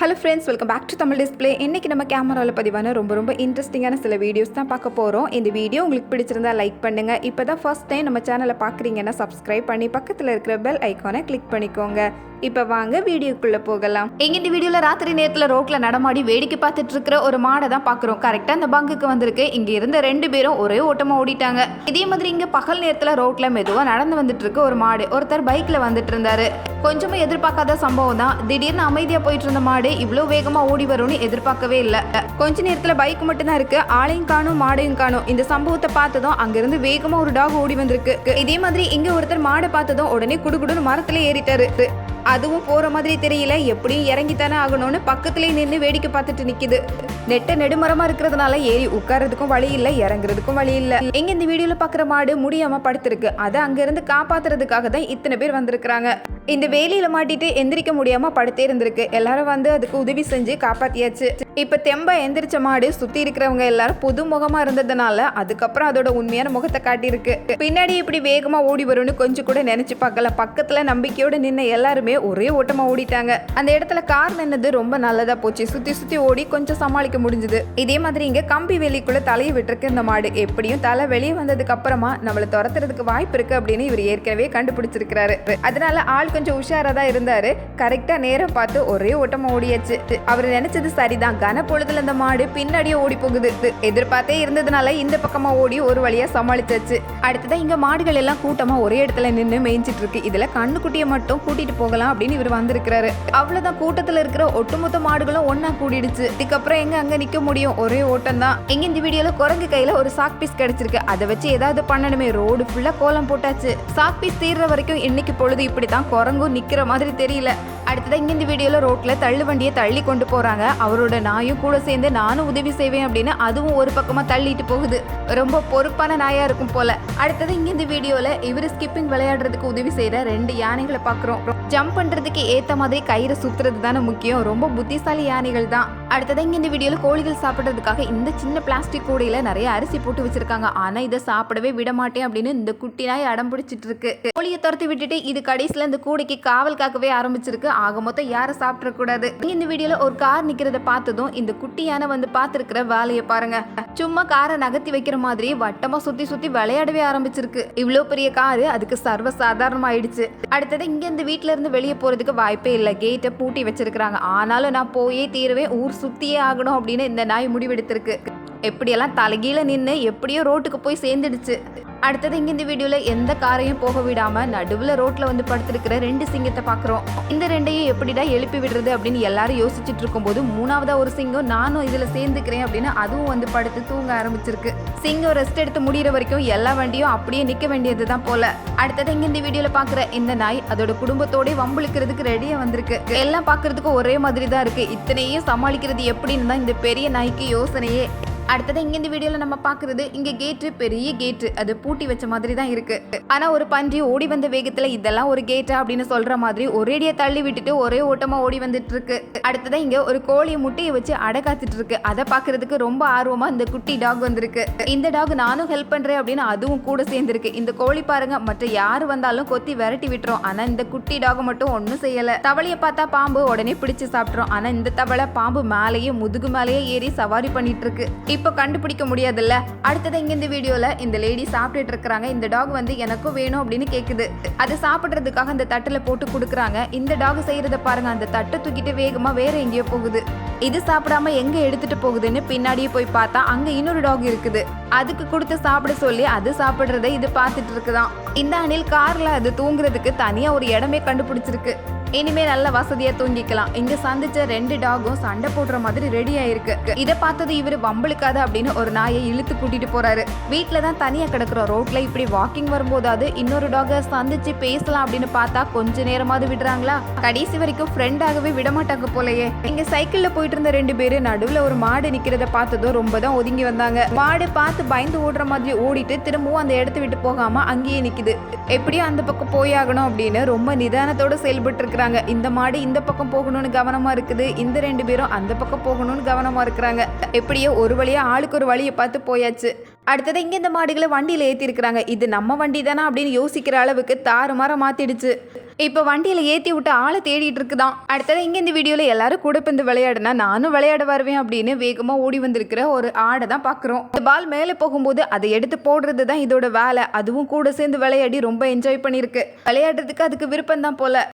Hello friends welcome back to Tamil display இன்றைக்கி நம்ம கேமராவில் பதிவான ரொம்ப ரொம்ப இன்ட்ரெஸ்டிங்கான சில வீடியோஸ் தான் பார்க்க போகிறோம் இந்த வீடியோ உங்களுக்கு பிடிச்சிருந்தா லைக் பண்ணுங்கள் இப்போ தான் ஃபர்ஸ்ட் டைம் நம்ம சேனலை பார்க்குறீங்கன்னா சப்ஸ்கிரைப் பண்ணி பக்கத்தில் இருக்கிற பெல் ஐக்கானை கிளிக் பண்ணிக்கோங்க. இப்போ வாங்க வீடியோக்குள்ளே போகலாம். எங்க இந்த வீடியோவில் ராத்திரி நேரத்தில் ரோட்டில் நடமாடி வேடிக்கை பார்த்துட்டு இருக்கிற ஒரு மாடை தான் பார்க்குறோம். கரெக்டாக அந்த பங்குக்கு வந்திருக்கு. இங்கே இருந்த ரெண்டு பேரும் ஒரே ஓட்டமாக ஓடிட்டாங்க. இதே மாதிரி இங்கே பகல் நேரத்தில் ரோட்டில் மெதுவாக நடந்து வந்துட்டு இருக்க ஒரு மாடு ஒருத்தர் பைக்கில் வந்துட்டு இருந்தாரு. கொஞ்சமும் எதிர்பார்க்காத சம்பவம் தான். திடீர்னு அமைதியாக போயிட்டு இருந்த மாடு இவ்வளோ வேகமாக ஓடி வரும்னு எதிர்பார்க்கவே இல்லை. கொஞ்ச நேரத்தில் பைக் மட்டும் தான் இருக்கு. ஆளையும் காணும் மாடையும் காணும். இந்த சம்பவத்தை பார்த்ததும் அங்கிருந்து வேகமாக ஒரு டாக் ஓடி வந்திருக்கு. இதே மாதிரி இங்க ஒருத்தர் மாடை பார்த்ததும் உடனே குடுகுடுன்னு மரத்துல ஏறிட்டாரு. அதுவும் போற மாதிரி தெரியல. எப்படியும் இறங்கித்தானே ஆகணும்னு பக்கத்துலயே நின்று வேடிக்கை பார்த்துட்டு நிக்குது. நெட்ட நெடுமரமா இருக்கிறதுனால ஏறி உட்கார்றதுக்கும் வழி இல்ல இறங்குறதுக்கும் வழி இல்ல. எங்க இந்த வீடியோல பாக்குற மாடு முடியாம படுத்திருக்கு. அதை அங்க இருந்து காப்பாத்துறதுக்காக தான் இத்தனை பேர் வந்திருக்கிறாங்க. இந்த வேலியில மாட்டிட்டு எந்திரிக்க முடியாம படுத்தே இருந்திருக்கு. எல்லாரும் வந்து அதுக்கு உதவி செஞ்சு காப்பாத்தியாச்சு. இப்போ தெம்பா எந்திரிச்ச மாடு சுத்தி இருக்கிறவங்க எல்லாரும் புது முகமா இருந்ததுனால அதுக்கப்புறம் அதோட உண்மையான முகத்தை காட்டியிருக்கு. பின்னாடி இப்படி வேகமா ஓடி வரும்னு கொஞ்சம் கூட நினைச்சு பார்க்கல. பக்கத்துல நம்பிக்கையோட நின்ன எல்லாருமே ஒரே ஓட்டமா ஓடிட்டாங்க. அந்த இடத்துல கார் நின்னது ரொம்ப நல்லதா போச்சு. சுத்தி சுத்தி ஓடி கொஞ்சம் சமாளிக்க முடிஞ்சது. இதே மாதிரி இங்க கம்பி வெளிக்குள்ளே தலையை விட்டுருக்கு இந்த மாடு. எப்படியும் தலை வெளியே வந்ததுக்கு அப்புறமா நம்மள துரத்துறதுக்கு வாய்ப்பு இருக்கு அப்படின்னு இவர் ஏற்கனவே கண்டுபிடிச்சிருக்கிறாரு. அதனால ஆள் கொஞ்சம் உஷாரா தான் இருந்தாரு. கரெக்டா நேரம் பார்த்து ஒரே ஓட்டமா ஓடியாச்சு. அவர் நினைச்சது சரிதான். கனப்பொழுதுல அந்த மாடு பின்னாடியே ஓடி போகுது எதிர்பார்த்தே இருந்ததுனால இந்த பக்கமா ஓடி ஒரு வழியா சமாளிச்சாச்சு. அடுத்ததான் இங்க மாடுகள் எல்லாம் கூட்டமா ஒரே இடத்துல நின்று மேய்ஞ்சிட்டு இருக்கு. இதுல கண்ணுக்குட்டியை மட்டும் கூட்டிட்டு போகலாம் அப்படின்னு இவர் வந்திருக்கிறாரு. அவ்வளவுதான் கூட்டத்துல இருக்கிற ஒட்டுமொத்த மாடுகளும் ஒன்னா கூடிடுச்சு. இதுக்கப்புறம் எங்க அங்க நிக்க முடியும்? ஒரே ஓட்டம் தான். எங்க இந்த வீடியோல குரங்கு கையில ஒரு சாக் பீஸ் கிடைச்சிருக்கு. அதை வச்சு ஏதாவது பண்ணணுமே. ரோடு ஃபுல்லா கோலம் போட்டாச்சு. சாக் பீஸ் தீர்ற வரைக்கும் இன்னைக்கு பொழுது இப்படித்தான் குரங்கும் நிக்கிற மாதிரி தெரியல. அடுத்ததான் இங்க இந்த ரோட்டில் ரோட்ல தள்ளு வண்டியை தள்ளி கொண்டு போகிறாங்க அவரோட நாயும் கூட சேர்ந்து நானும் உதவி செய்வேன் அப்படின்னு அதுவும் ஒரு பக்கமாக தள்ளிட்டு போகுது. ரொம்ப பொறுப்பான நாயாக இருக்கும் போல. அடுத்தது இங்க இந்த வீடியோல இவரு ஸ்கிப்பிங் விளையாடுறதுக்கு உதவி செய்கிற ரெண்டு யானைகளை பார்க்குறோம் ஜம்ப் பண்ணுறதுக்கு ஏற்ற மாதிரி கயிறு சுற்றுறது தானே முக்கியம். ரொம்ப புத்திசாலி யானைகள் தான். அடுத்தது இங்க இந்த வீடியோவில் கோழிகள் சாப்பிட்றதுக்காக இந்த சின்ன பிளாஸ்டிக் கூடையில் நிறைய அரிசி போட்டு வச்சிருக்காங்க. ஆனால் இதை சாப்பிடவே விட மாட்டேன் அப்படின்னு இந்த குட்டி நாய் அடம் பிடிச்சிட்டு இருக்கு. கோழியை துரத்தி விட்டுட்டு இது கடைசியில் இந்த கூடைக்கு காவல் காக்கவே ஆரம்பிச்சிருக்கு. ஆக மொத்தம் யாரும் சாப்பிட்றக்கூடாது கூடாது. இந்த வீடியோல ஒரு கார் நிக்கிறத பார்த்ததும் இந்த குட்டியான வந்து பார்த்துருக்கிற வேலையை பாருங்க. சும்மா காரை நகர்த்தி வைக்கிற மாதிரி வட்டமா சுத்தி சுத்தி விளையாடவே ஆரம்பிச்சிருக்கு. இவ்வளோ பெரிய காரு அதுக்கு சர்வ சாதாரணமாயிடுச்சு அடுத்தது இங்க இந்த வீட்டுல இருந்து வெளியே போறதுக்கு வாய்ப்பே இல்லை. கேட்டை பூட்டி வச்சிருக்கிறாங்க. ஆனாலும் நான் போயே தீருவேன் ஊர் சுத்தியே ஆகணும் அப்படின்னு இந்த நாய் முடிவெடுத்திருக்கு. எப்படியெல்லாம் தலைகீழ நின்று எப்படியோ ரோட்டுக்கு போய் சேர்ந்துடுச்சு. அடுத்தது இங்கே இந்த வீடியோவில் எந்த காரையும் போக விடாமல் நடுவில் ரோட்டில் வந்து படுத்திருக்கிற ரெண்டு சிங்கத்தை பார்க்குறோம் இந்த ரெண்டையும் எப்படிடா எழுப்பி விடுறது அப்படின்னு எல்லாரும் யோசிச்சுட்டு இருக்கும்போது மூணாவதா ஒரு சிங்கம் நானும் இதில் சேர்ந்துக்கிறேன் அப்படின்னு அதுவும் வந்து படுத்து தூங்க ஆரம்பிச்சிருக்கு. சிங்கம் ரெஸ்ட் எடுத்து முடியிற வரைக்கும் எல்லா வண்டியும் அப்படியே நிற்க வேண்டியது தான் போல. அடுத்தது இங்கே இந்த வீடியோவில் பார்க்குற இந்த நாய் அதோட குடும்பத்தோடய வம்புழுக்கிறதுக்கு ரெடியாக வந்திருக்கு. எல்லாம் பாக்குறதுக்கு ஒரே மாதிரி தான் இருக்குது இத்தனையும் சமாளிக்கிறது எப்படின்னு தான் இந்த பெரிய நாய்க்கு யோசனையே. அடுத்தது இங்க இந்த வீடியோல நம்ம பாக்குறது இங்க கேட்டு பெரிய கேட்டு அது பூட்டி வச்ச மாதிரி தான் இருக்கு. ஆனா ஒரு பன்றி ஓடி வந்த வேகத்துல இதெல்லாம் ஒரு கேட்டா அப்படின்னு சொல்ற மாதிரி ஒரேடியா தள்ளி விட்டுட்டு ஒரே ஓட்டமா ஓடி வந்துட்டு இருக்கு அடுத்ததான் இங்க ஒரு கோழி முட்டையை வச்சு அடை காத்துட்டு இருக்கு அதை பாக்குறதுக்கு ரொம்ப ஆர்வமா இந்த குட்டி டாக் வந்திருக்கு. இந்த டாக் நானும் ஹெல்ப் பண்றேன் அப்படின்னு அதுவும் கூட சேர்ந்திருக்கு. இந்த கோழி பாருங்க மற்ற யாரு வந்தாலும் கொத்தி விரட்டி விட்டுரும். ஆனா இந்த குட்டி டாக் மட்டும் ஒன்றும் செய்யல. தவளைய பார்த்தா பாம்பு உடனே பிடிச்சு சாப்பிட்றோம் ஆனா இந்த தவளை பாம்பு மேலேயே முதுகு மேலேயே ஏறி சவாரி பண்ணிட்டு இருக்கு இப்போ கண்டுபிடிக்க முடியாதுல்ல? அடுத்தது இங்க இந்த வீடியோல இந்த லேடி சாப்பிட்டுட்டு இருக்கிறாங்க. இந்த டாக் வந்து எனக்கும் வேணும் அப்படின்னு கேக்குது. அது சாப்பிடுறதுக்காக அந்த தட்டுல போட்டு கொடுக்குறாங்க. இந்த டாக் செய்யறத பாருங்க. அந்த தட்டை தூக்கிட்டு வேகமா வேற எங்கேயோ போகுது. இது சாப்பிடாம எங்க எடுத்துட்டு போகுதுன்னு பின்னாடியே போய் பார்த்தா அங்க இன்னொரு டாக் இருக்குது. அதுக்கு கொடுத்து சாப்பிட சொல்லி அது சாப்பிடுறத இது பார்த்துட்டு இருக்குதான். இந்த அணில் கார்ல அது தூங்குறதுக்கு தனியா ஒரு இடமே கண்டுபிடிச்சிருக்கு. இனிமே நல்ல வசதியா தூங்கிக்கலாம். இங்க சந்திச்ச ரெண்டு டாகும் சண்டை போடுற மாதிரி ரெடி ஆயிருக்கு. இதை பார்த்தது இவரு வம்பளுக்காத அப்படின்னு ஒரு நாயை இழுத்து கூட்டிட்டு போறாரு. வீட்ல தான் தனியா கிடக்குறோம். ரோட்ல இப்படி வாக்கிங் வரும்போதாவது இன்னொரு டாக சந்திச்சு பேசலாம் அப்படின்னு பார்த்தா கொஞ்ச நேரமாவது விடுறாங்களா? கடைசி வரைக்கும் ஃப்ரெண்டாகவே விட மாட்டாங்க போலயே. இங்க சைக்கிள்ல போயிட்டு இருந்த ரெண்டு பேரு நடுவுல ஒரு மாடு நிக்கிறத பார்த்ததும் ரொம்ப தான் ஒதுங்கி வந்தாங்க. மாடு பார்த்து பயந்து ஓடுற மாதிரி ஓடிட்டு திரும்பவும் அந்த இடத்த விட்டு போகாம அங்கேயே நிக்குது. எப்படியும் அந்த பக்கம் போயாகணும் அப்படின்னு ரொம்ப நிதானத்தோட செயல்பட்டு இருக்கிற இருக்கிறாங்க. இந்த மாடு இந்த பக்கம் போகணும்னு கவனமாக இருக்குது. இந்த ரெண்டு பேரும் அந்த பக்கம் போகணும்னு கவனமாக இருக்கிறாங்க. எப்படியோ ஒரு வழியாக ஆளுக்கு ஒரு வழியை பார்த்து போயாச்சு. அடுத்தது இங்கே இந்த மாடுகளை வண்டியில் ஏற்றிருக்கிறாங்க இது நம்ம வண்டி தானே அப்படின்னு யோசிக்கிற அளவுக்கு தாறுமாற மாற்றிடுச்சு இப்போ வண்டியில் ஏற்றி விட்டு ஆளை தேடிட்டு இருக்குதான். அடுத்தது இங்கே இந்த வீடியோவில் எல்லாரும் கூட பந்து விளையாடுனா நானும் விளையாட வருவேன் அப்படின்னு வேகமாக ஓடி வந்திருக்கிற ஒரு ஆடை தான் பார்க்குறோம் இந்த பால் மேலே போகும்போது அதை எடுத்து போடுறது தான் இதோட வேலை. அதுவும் கூட சேர்ந்து விளையாடி ரொம்ப என்ஜாய் பண்ணியிருக்கு. விளையாடுறதுக்கு அதுக்கு விருப்பம் தான் போல.